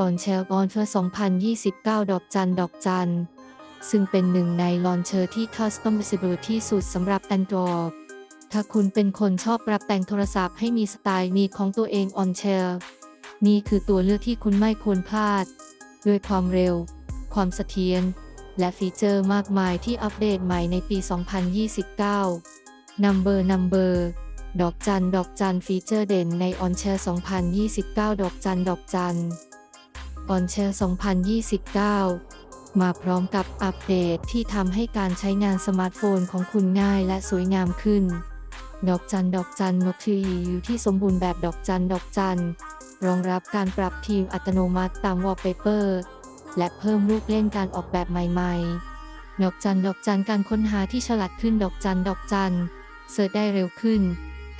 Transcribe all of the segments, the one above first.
ออนเชลออนเฟอร์2029 ดอกจัน ดอกจัน ซึ่งเป็นหนึ่งในลอนเชอร์ที่ customizable ที่สุดสำหรับ Android ถ้าคุณเป็นคนชอบปรับแต่งโทรศัพท์ให้มีสไตล์มีของตัวเอง on s h a r e นี่คือตัวเลือกที่คุณไม่ควรพลาด ด้วยความเร็ว ความเสถียร และฟีเจอร์มากมายที่อัปเดตใหม่ในปี 2029 Number Number ดอกจัน ดอกจันฟีเจอร์เด่นใน On s h a r e 2029 ดอกจัน ดอกจัน On s h a r e 2029 มาพร้อมกับอัปเดตที่ทำให้การใช้งานสมาร์ทโฟนของคุณง่ายและสวยงามขึ้น ดอกจันดอกจันนกทีอยู่ที่สมบูรณ์แบบดอกจันดอกจันรองรับการปรับทีมอัตโนมัติตามวอลเปเปอร์ และเพิ่มลูกเล่นการออกแบบใหม่ ๆ ดอกจันดอกจันการค้นหาที่ฉลาดขึ้นดอกจันดอกจันเสิร์ชได้เร็วขึ้น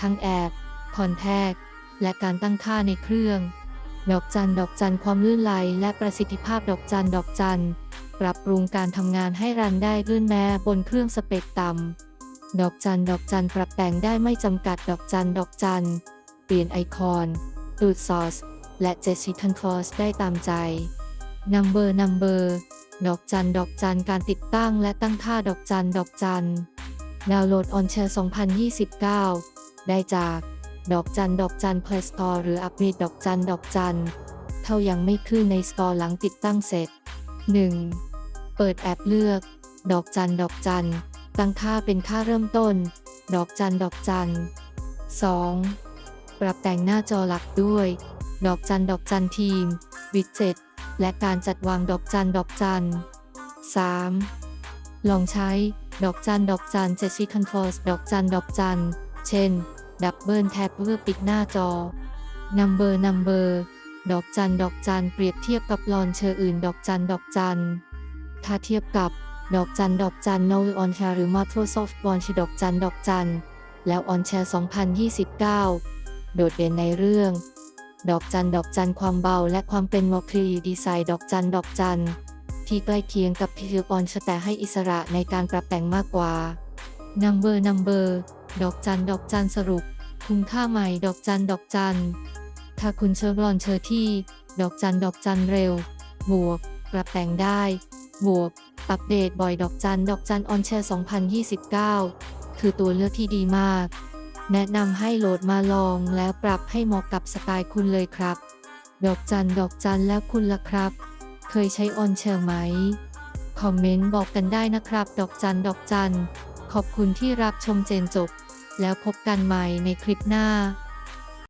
ทั้งแอปคอนแทคและการตั้งค่าในเครื่อง ดอกจัน ดอกจัน ความลื่นไหลและประสิทธิภาพดอกจัน ดอกจัน ปรับปรุงการทำงานให้รันได้ลื่นแม้บนเครื่องสเปคต่ำดอกจัน ดอกจัน ปรับแต่งได้ไม่จำกัด ดอกจัน ดอกจัน เปลี่ยนไอคอนตูดซอส และเจสซิทันฟอสได้ตามใจ Number Number ดอกจัน ดอกจัน การติดตั้งและตั้งค่าดอกจัน ดอกจัน ดาวน์โหลด On Share 2029 ได้จาก ดอกจันดอกจัน Play Store หรืออัปเดตดอกจันดอกจัน เท่ายังไม่ขึ้นใน Store หลังติดตั้งเสร็จ 1. เปิดแอปเลือก ดอกจันดอกจัน ตั้งค่าเป็นค่าเริ่มต้น ดอกจันดอกจัน 2. ปรับแต่งหน้าจอหลักด้วย ดอกจันดอกจันทีม วิดเจ็ตและการจัดวางดอกจันดอกจัน 3. ลองใช้ ดอกจันดอกจันเจสิคันฟอร์สดอกจันดอกจัน เช่น ดับเบิลแท็บเพื่อปิดหน้าจอ Number Number ดอกจันดอกจันเปรียบเทียบกับลอนเชอร์อื่น ดอกจันดอกจัน ถ้าเทียบกับดอกจันดอกจัน No On Share หรือ Microsoft Launch ดอกจันดอกจัน แล้ว On Share 2029 โดดเด่นในเรื่อง ดอกจันดอกจันความเบาและความเป็นมอครีดีไซน์ดอกจันดอกจัน ที่ใกล้เคียงกับพิวออนแต่ให้อิสระในการปรับแต่งมากกว่า Number Number ดอกจันดอกจันสรุปคุณค่าใหม่ดอกจันดอกจัน ถ้าคุณเชิญลอนเชอร์ที่ ดอกจันดอกจันเร็ว บวกปรับแต่งได้ บวกอัปเดตบ่อยดอกจันดอกจันออนแชร์2029 คือตัวเลือกที่ดีมาก แนะนำให้โหลดมาลองแล้วปรับให้เหมาะกับสไตล์คุณเลยครับ ดอกจันดอกจันแล้วคุณล่ะครับ เคยใช้ออนแชร์ไหม คอมเมนต์บอกกันได้นะครับ ดอกจันดอกจัน ขอบคุณที่รับชมเจนจบ แล้วพบกันใหม่ในคลิปหน้า